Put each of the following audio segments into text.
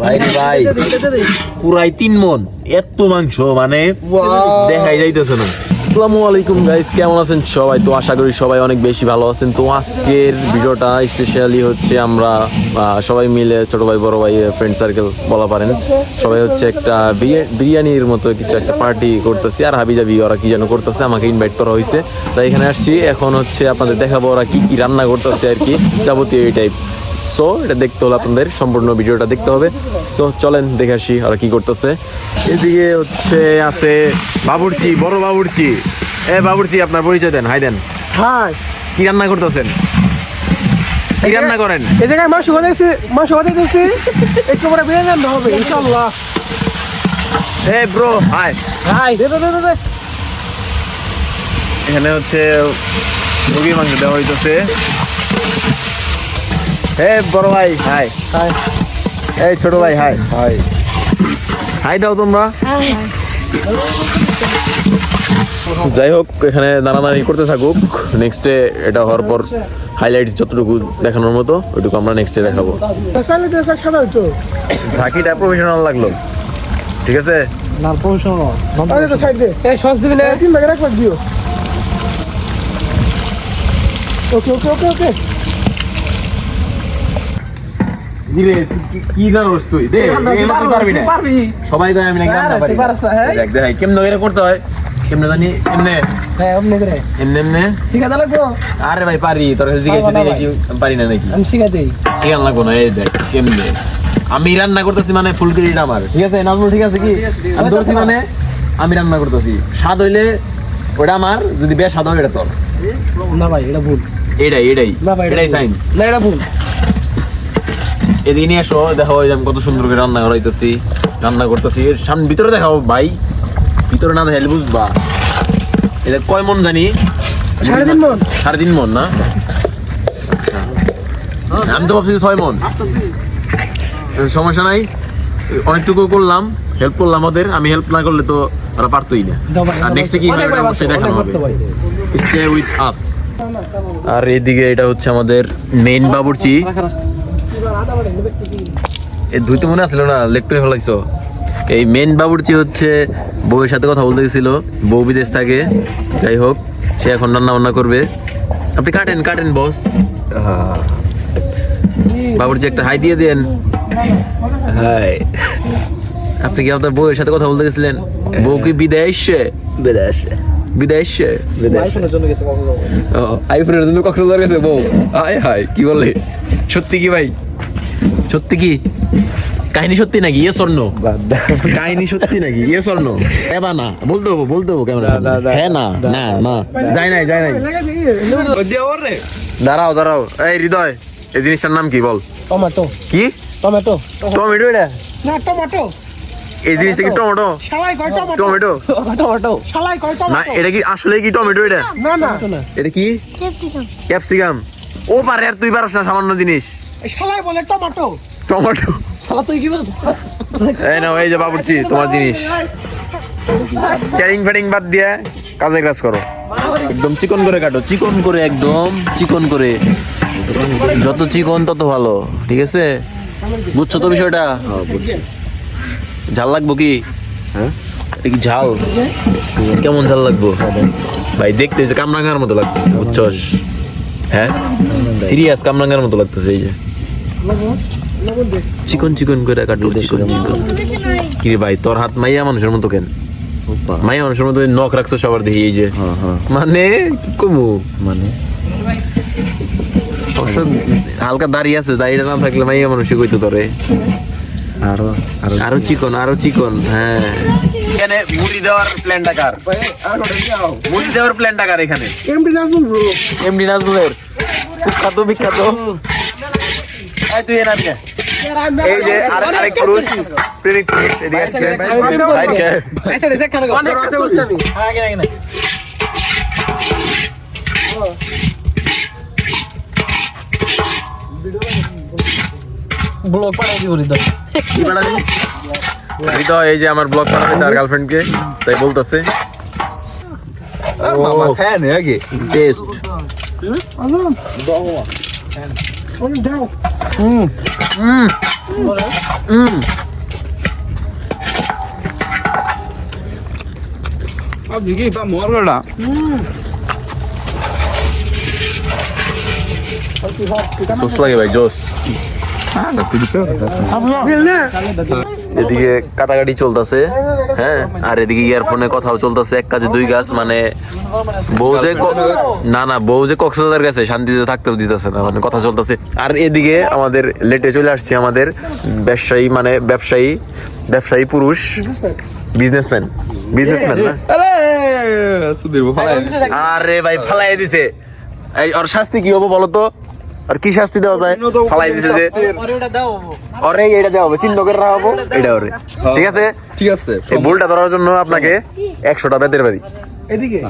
ভাই ভাই। পুরাই তিন মন এত মাংস মানে দেখাই যাইতেছে না। আসসালামু আলাইকুম গাইস কেমন আছেন সবাই? তো আশা করি সবাই অনেক বেশি ভালো আছেন। তো আজকের ভিডিওটা স্পেশালি হচ্ছে আমরা সবাই মিলে ছোট ভাই বড় ভাই ফ্রেন্ড সার্কেল বলা পারেন। সবাই হচ্ছে একটা বিরিয়ানির মতো কিছু একটা পার্টি করতেছি। আর হাবি জাবি ওরা কি যেন করতেছে আমাকে ইনভাইট করা হয়েছে তাই এখানে আসছি। এখন হচ্ছে আপনাদের দেখাবো ওরা কি কি রান্না করতেছে আর কি যাবতীয় এই টাইপ সো এটা দেখতে হলে আপনাদের সম্পূর্ণ ভিডিওটা দেখতে হবে। সো চলেন দেখে আসি ওরা কি করতেছে। এদিকে হচ্ছে আছে বাবুর্চি বড় বাবুর্চি। এ বাবুর্চি আপনার পরিচয় দেন হাই দেন। হাই। কি রান্না করতেছেন? কি রান্না করেন? এই জায়গায় মাংস বানাইছি মাংস বানাইতেছি। একটু পরে বিরিয়ানি রান্না হবে ইনশাআল্লাহ। এ ব্রো হাই হাই। দে দে দে দে, দে। এখানে হচ্ছে মুরগির মাংস দেওয়া হইতেছে। হে বড় ভাই। হাই। হাই। এই ছোট ভাই হাই। হাই। হাই দাও তোমরা। যাই হোক এখানে নাড়ানাড়ি করতে থাকুক। নেক্সটে এটা হওয়ার পর হাইলাইট যতটুকু দেখানোর মতো ওইটুকু আমরা নেক্সটে দেখাবো। চাইলে তো। ঝাঁকিটা প্রফেশনাল লাগল। ঠিক আছে? না প্রফেশনাল সাইড দে। এই সস দিবি না? দিও। ওকে ওকে ওকে ওকে ধীরে কি জানোস তুই দে পারবি না পারবি সবাই কয় আমি নাকি রান্না পারি হ্যাঁ? দেখ দেখ কেমনে করে করতে হয়? কেমনে জানি? এমনে। হ্যাঁ অমনি করে এমনে এমনে। শিখাতে লাগবো? আরে ভাই পারি। তোর কাছে জিজ্ঞাসা পারব পারি না নাকি? আমি শিখান লাগবো না এই দেখ কেমনে? আমি রান্না করতেছি মানে ফুল ক্রেডিট আমার। ঠিক আছে নাজমুল ঠিক আছে কি? আমি ধরছি মানে আমি রান্না করতেছি। স্বাদ হইলে ওটা আমার যদি বেশ স্বাদ হয় এটা তোর। না ভাই এটা ভুল। এটাই এটাই। এটাই ভুল। সায়েন্স না এটা ভুল। এদিকে নিয়ে এসো দেখো আমি কত সুন্দর করে রান্না করাইতেছি রান্না করতেছি। এর সামনে ভিতরে দেখাও ভাই ভিতরে না দেখাইলে বুঝবা। এটা কয় মন জানি? সাড়ে তিন মণ। সাড়ে তিন মন না? আচ্ছা। আমি তো ভাবছি ছয় মন। সমস্যা নাই। অনেকটুকু করলাম হেল্প করলাম ওদের। আমি হেল্প না করলে তো ওরা পারতোই না। আর নেক্সটে কি হয়? অবশ্যই দেখানো হবে। স্টে উইথ আস আর এদিকে এটা হচ্ছে আমাদের মেইন বাবুর্চি। এই ধুইতে মনে আসলো না লেট ফেলাইছো। এই মেন বাবুর্চি হচ্ছে বউয়ের সাথে কথা বলতে গেছিল বউ বিদেশ থাকে যাই হোক সে এখন রান্না বান্না করবে। আপনি কাটেন কাটেন বস বাবুর্চি একটা হাই দিয়ে দেন। হাই আপনি কি আপনার বউয়ের সাথে কথা বলতে গেছিলেন? বউ কি বিদেশে বিদেশে বিদেশে আইফোনের জন্য গেছে আইফোনের জন্য কক্সবাজার গেছে বউ। হাই হাই কি বলে? সত্যি কি ভাই? সত্যি কি? কাহিনী সত্যি নাকি? ইয়ে স্বর্ণ। কাহিনী সত্যি নাকি? ইয়ে স্বর্ণ। হ্যাঁ বা না? বলতে হব বলতে হব ক্যামেরা হ্যাঁ না না না যাই নাই যাই নাই। দাঁড়াও দাঁড়াও। এই হৃদয় এই জিনিসটার নাম কি বল? টমেটো। কি? টমেটো। টমেটো এটা? না টমেটো। এই জিনিসটা কি টমেটো? শালাই কয় টমেটো? টমেটো। টমেটো। শালাই কয় না এটা কি আসলে কি টমেটো এটা? না না। এটা কি? ক্যাপসিকাম। ও পারে আর তুই পারস না সামান্য জিনিস। এই বলে টমেটো। টমেটো। শালা তুই কি এই নাও এই যে বাবুর্চি তোমার জিনিস। চ্যারিং ফ্যারিং বাদ দিয়ে কাজে কাজ করো। একদম চিকন করে কাটো চিকন করে একদম চিকন করে। যত চিকন তত ভালো ঠিক আছে? বুঝছ তো বিষয়টা? ঝাল লাগবো কি? কি ঝাল? কেমন ঝাল লাগবো? ভাই দেখতে যে কামরাঙ্গার মতো লাগতেছে বুঝছস? হ্যাঁ? সিরিয়াস কামরাঙ্গার মতো লাগতেছে এই যে। চিকন চিকন করে কাটলো চিকন চিকন। কি রে ভাই তোর হাত মাইয়া মানুষের মতো কেন? মাইয়া মানুষের মতো নখ রাখছো সবার দেখি এই যে। মানে কি কমু? মানে? হালকা দাড়ি আছে দাড়িটা না থাকলে মাইয়া মানুষই কইতো তোরে। আরও আরও আরও চিকন আরও চিকন হ্যাঁ। এখানে মুড়ি দেওয়ার প্ল্যানটা কার? মুড়ি দেওয়ার প্ল্যানটা কার এখানে? এমডি নাজমুল ব্রো এমডি নাজমুলের। বিখ্যাত বিখ্যাত। এই তুই। এই যে আর আরেক পুরুষ প্রেমিক পুরুষ এদিকে আসছে। সাইড কে অনেক কাজ করছি আমি। ব্লগ পাঠাই দিব রিদা কি বানাবি এই এই যে আমার ব্লগ বানাবে তার গার্লফ্রেন্ডকে তাই বলতেছে। টেস্ট হুম। হুম। মরগড়া সুস লাগে ভাই জোস হ্যাঁ পিড়িতে দিল না এদিকে কাটাকাটি চলতেছে হ্যাঁ আর এদিকে ইয়ারফোনে কথাও চলতেছে এক কাজে দুই গাছ মানে বউ যে না না বউ যে কক্সবাজার গেছে শান্তিতে থাকতেও দিতেছে না মানে কথা চলতেছে। আর এদিকে আমাদের লেটে চলে আসছে আমাদের ব্যবসায়ী মানে ব্যবসায়ী ব্যবসায়ী পুরুষ বিজনেসম্যান বিজনেসম্যান না? আরে ভাই আরে ভাই ফালাই দিছে। এই ওর শাস্তি কি হবে বলো তো? আর কি শাস্তি দেওয়া যায়? ফালাই দিছে যে অরে এটা দেওয়া হবে। চিহ্ন করে রাখা হব। এটা ওরে। ঠিক আছে? ঠিক আছে। এই ভুলটা ধরার জন্য আপনাকে একশোটা বেতের বাড়ি। এদিকে?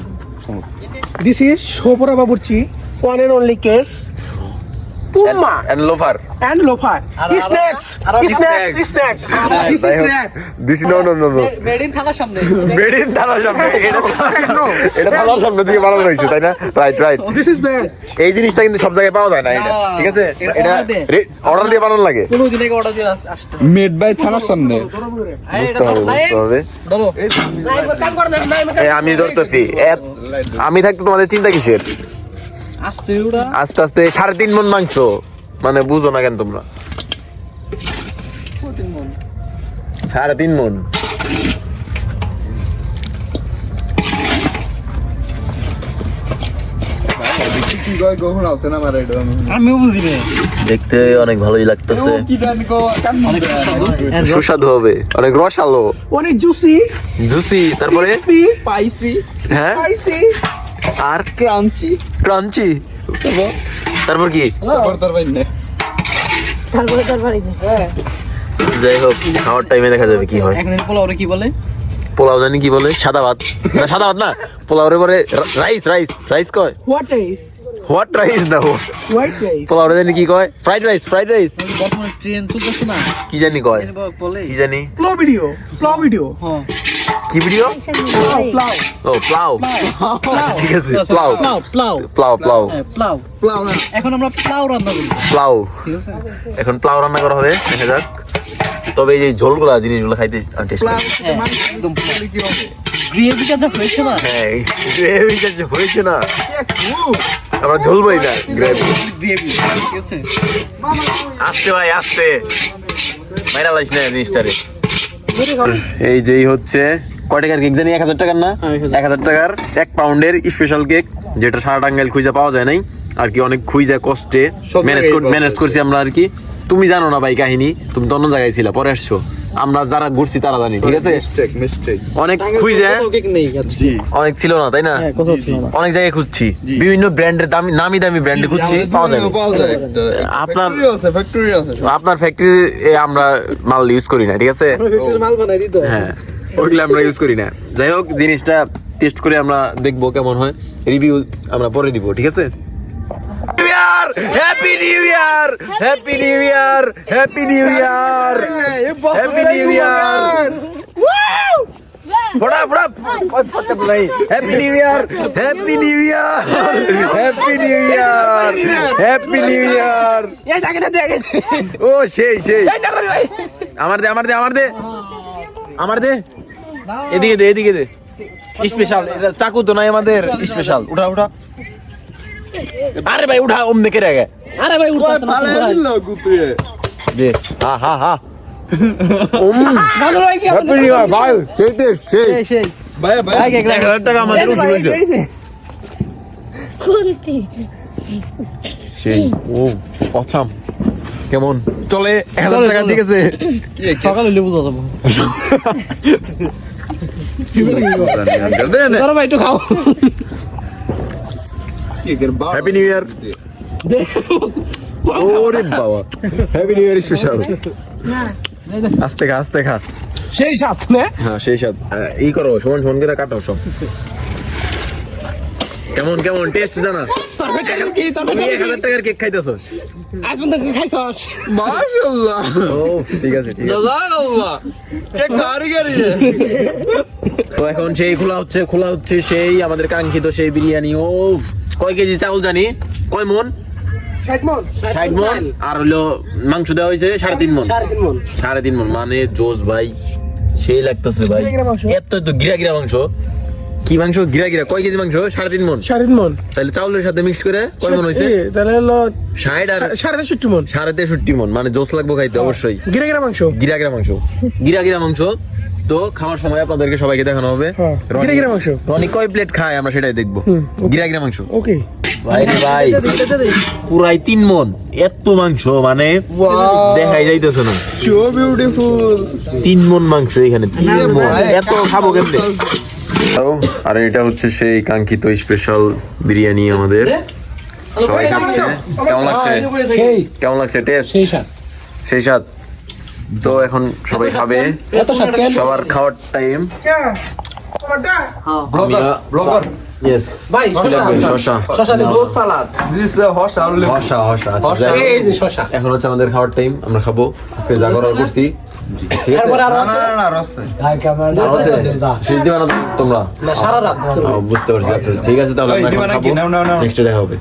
দিস ইজ শোপরা বাবুর্চি one and only case Puma and loafer and loafer. Snacks. Snacks. Snacks. This is snack. This no no no no made in সামনে মেড ইন সামনে এটা এটা থানার সামনে থেকে বানানো হয়েছে তাই না? Right right This is bad. এই জিনিসটা কিন্তু সব জায়গায় পাওয়া যায় না এটা ঠিক আছে? এটা। অর্ডার দিয়ে বানানো লাগে। কোনো দিন আগে অর্ডার দিয়ে আসছে মেড বাই থানার সামনে বুঝতে হবে বুঝতে হবে। ধরো। আমি ধরতেছি। আমি থাকতে তোমাদের চিন্তা কিসের? আস্তে আস্তে সাড়ে তিন মন মাংস। মানে বুঝো না কেন তোমরা? সাড়ে তিন মন। দেখতে অনেক ভালোই লাগতেছে। কান সুস্বাদু হবে। অনেক রসালো। অনেক জুসি জুসি তারপরে? পাইছি হ্যাঁ. আর ক্রাঞ্চি। ক্রাঞ্চি? তারপর কি? তারপর তার ভাই নে তারপরে তারপরে যাই হোক খাওয়ার টাইমে দেখা যাবে কি হয়। একদিন পোলা কি বলে? পোলাও জানি কি বলে সাদা ভাত। না সাদা ভাত না পোলাওরে পরে রাইস রাইস রাইস কয়? What is? হোয়াট রাইস না White rice. পোলাওরে জানি কি কয়? ফ্রাইড রাইস ফ্রাইড রাইস বর্তমানে ট্রেন চলতেছে না। কি জানি কয়? কি জানি? Plow video. Plow video. হ্যাঁ। কি ভিডিও. ও প্লাউ ঠিক আছে plough plough plough plough plough হ্যাঁ প্লাউ প্লাউ এখন আমরা প্লাউ রান্না করি। প্লাউ ঠিক আছে? এখন প্লাউ রান্না করা হবে দেখা যাক। তবে এই যে ঝোলগুলা জিনিসগুলো খাইতে টেস্ট হ্যাঁ, একদম কি হবে। গ্রেভিটা যা হয়েছে না? হ্যাঁ গ্রেভিটা যে হয়েছে না? একটু আমরা ঝোলবই না গ্রেভি গ্রেভি ঠিক আছে? আসতে ভাই আসতে। ভাইরাল আইস না জিনিসটারে। এই যেই হচ্ছে কয় টাকার কেক জানি? এক হাজার টাকার না? হ্যাঁ, এক হাজার। টাকার এক পাউন্ডের স্পেশাল কেক যেটা সারা টাঙ্গাইল খুঁজে পাওয়া যায় নাই। আর কি অনেক খুঁজে কষ্টে ম্যানেজ ম্যানেজ করছি আমরা আর কি। তুমি জানো না ভাই কাহিনী তুমি তো অন্য জায়গায় ছিল পরে আসছো। আমরা যারা ঘুরছি তারা জানি ঠিক আছে? অনেক খুঁজে অনেক ছিল না তাই না? হ্যাঁ কোথাও ছিল না। অনেক জায়গায় খুঁজছি। বিভিন্ন ব্র্যান্ডের দামি নামি দামি ব্র্যান্ডে খুঁজছি পাওয়া যায় আপনার- ফ্যাক্টরি আছে ফ্যাক্টরি আছে। আপনার ফ্যাক্টরি আমরা মাল ইউজ করি না ঠিক আছে? মাল বানাই হ্যাঁ। ওইগুলো আমরা ইউজ করি না। যাই হোক জিনিসটা টেস্ট করে আমরা দেখব কেমন হয়। রিভিউ আমরা পরে দিব ঠিক আছে? Happy new year happy new year happy new year happy new year ফোড়া ফোড়া happy new year happy new year happy new year happy new year এই জায়গাটা দেখে ও সেই সেই। আমার দে আমার দে আমার দে। আমার দে। এদিকে দে এদিকে দে। স্পেশাল এটা চাকু তো নাই আমাদের স্পেশাল উঠা উঠা। আরে ভাই উঠা ওম দেখে রেগে আরে ভাই উঠতে ভালো দিল গুতুয়ে? দে হা হা হা। ওম ভালো ভাই কি হ্যাপি নিউ ইয়ার ভাই সেই টেস্ট সেই। সেই ভাই ভাই। এক হাজার টাকা আমাদের উঠে গেছে খুন্তি সেই ও অসাম কেমন? চলে এক হাজার টাকা ঠিক আছে। সকালে লেবু যাব ধরো ভাই একটু খাও। হ্যাপি নিউ ইয়ার ওরে বাবা। হ্যাপি নিউ ইয়ার স্পেশাল আস্তে খা আস্তে খা। সেই সাথ না। হ্যাঁ সেই সাথে ই করো সমান সমান করে কাটাও সব। কেমন কেমন? টেস্ট জানা? কি তারপর তুমি এক হাজার টাকার কেক খাইতেছস। আজ পর্যন্ত খাইছস? মাশাআল্লাহ। ও ঠিক আছে ঠিক আছে। জাযাকাল্লাহ কে কারিগরি তো এখন সেই খোলা হচ্ছে খোলা হচ্ছে সেই আমাদের কাঙ্ক্ষিত সেই বিরিয়ানি। ও কয় কেজি চাউল জানি? কয় মন? ষাট মন। আর হলো মাংস দেওয়া হয়েছে সাড়ে তিন মন। সাড়ে তিন মন। মন। জোস ভাই সেই লাগতেছে ভাই। এত তো গিরা গিরা মাংস। কি মাংস? গিরা গিরা। কয় কেজি মাংস? সাড়ে তিন মন সাড়ে তিন মন তাহলে চাউলের সাথে মিক্স করে কয় মন হয়েছে তাহলে হলো ষাট আর সাড়ে তেষট্টি মন সাড়ে তেষট্টি মন মানে জোস লাগবো খাইতে অবশ্যই। গিরা গিরা মাংস। গিরা গিরা মাংস। গিরা গিরা মাংস। তো খাওয়ার সময় আপনাদেরকে সবাইকে দেখানো হবে। হ্যাঁ, গিরা গিরা মাংস। রনি কয় প্লেট খায়? আমরা সেটাই দেখব। গিরা গিরা মাংস। ওকে। ভাই ভাই। পুরাই তিন মন এত মাংস মানে দেখাই যাইতেছে না। সো বিউটিফুল তিন মন মাংস এখানে তিন মন এত খাব কেমনে? আর এটা হচ্ছে সেই কাঙ্ক্ষিত স্পেশাল বিরিয়ানি আমাদের। সবাই খাচ্ছে? কেমন লাগছে? কেমন লাগছে? টেস্ট সেই সাত সাথ তো এখন সবাই খাবে। সবার খাওয়ার টাইম হসা আচ্ছা এখন হচ্ছে আমাদের খাওয়ার টাইম আমরা খাব। আজকে যা করছি। ঠিক আছে? শেষ দিবা না তোমরা? না সারা রাত বুঝতে পারছি আচ্ছা ঠিক আছে তাহলে আমরা এখন খাব। নেক্সট দেখা হবে।